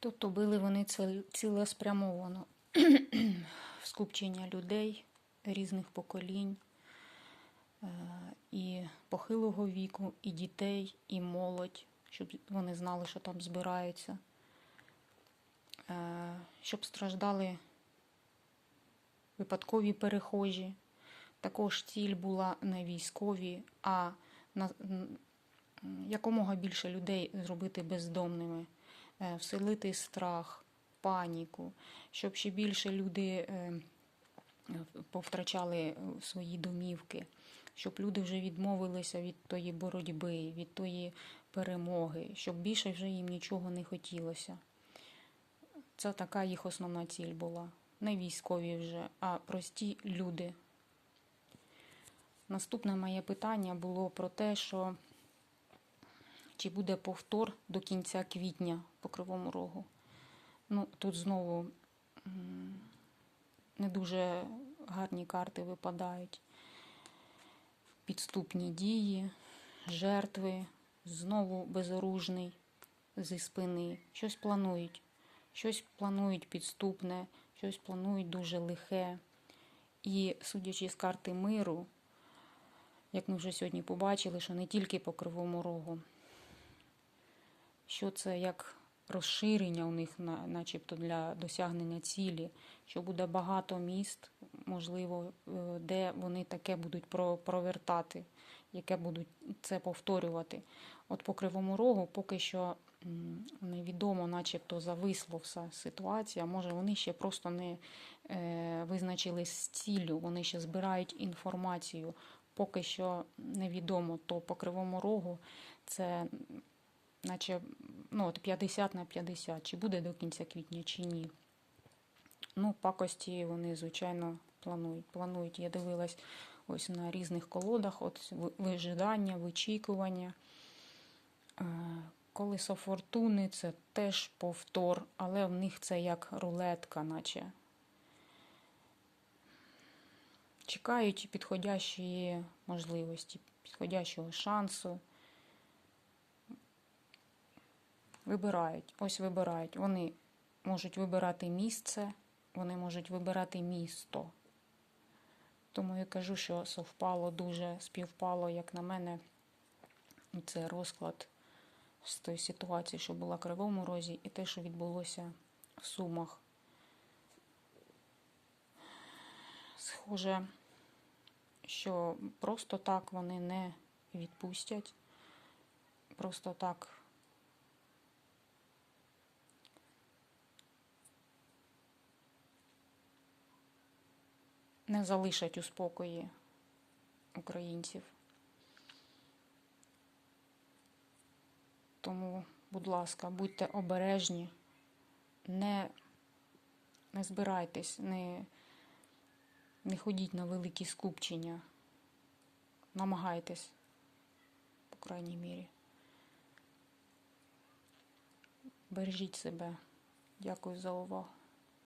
Тобто били вони цілеспрямовано. Скупчення людей різних поколінь, е, і похилого віку, і дітей, і молодь, щоб вони знали, що там збираються, Е, щоб страждали випадкові перехожі. Також ціль була не військові, а на, якомога більше людей зробити бездомними, вселити страх, паніку, щоб ще більше люди е, повтрачали е, свої домівки, щоб люди вже відмовилися від тої боротьби, від тої перемоги, щоб більше вже їм нічого не хотілося. Це така їх основна ціль була. Не військові вже, а прості люди. Наступне моє питання було про те, що чи буде повтор до кінця квітня Кривому Рогу. Ну, тут знову не дуже гарні карти випадають. Підступні дії, жертви, знову безоружний зі спини. Щось планують. Щось планують підступне, щось планують дуже лихе. І судячи з карти миру, як ми вже сьогодні побачили, що не тільки по Кривому Рогу, що це як розширення у них, начебто для досягнення цілі, що буде багато міст, можливо, е, де вони таке будуть провертати, яке будуть це повторювати. От по Кривому Рогу поки що невідомо, начебто зависло вся ситуація. Може, вони ще просто не е, визначились з ціллю, вони ще збирають інформацію. Поки що невідомо, то по Кривому Рогу це наче ну, от 50 на 50, чи буде до кінця квітня, чи ні. Ну, пакості вони, звичайно, планують. Планують. Я дивилась ось на різних колодах, от вижидання, вичікування. Е, Колесо фортуни це теж повтор, але в них це як рулетка, наче. Чекають підходящої можливості, підходящого шансу. Вибирають. Ось вибирають. Вони можуть вибирати місце, вони можуть вибирати місто. Тому я кажу, що совпало дуже, співпало, як на мене, це розклад з тої ситуації, що була в Кривому Розі, і те, що відбулося в Сумах. Схоже, що просто так вони не відпустять. Просто так не залишать у спокої українців. Тому, будь ласка, будьте обережні, не, не збирайтесь, не, не ходіть на великі скупчення. Намагайтесь, по крайній мірі. Бережіть себе. Дякую за увагу.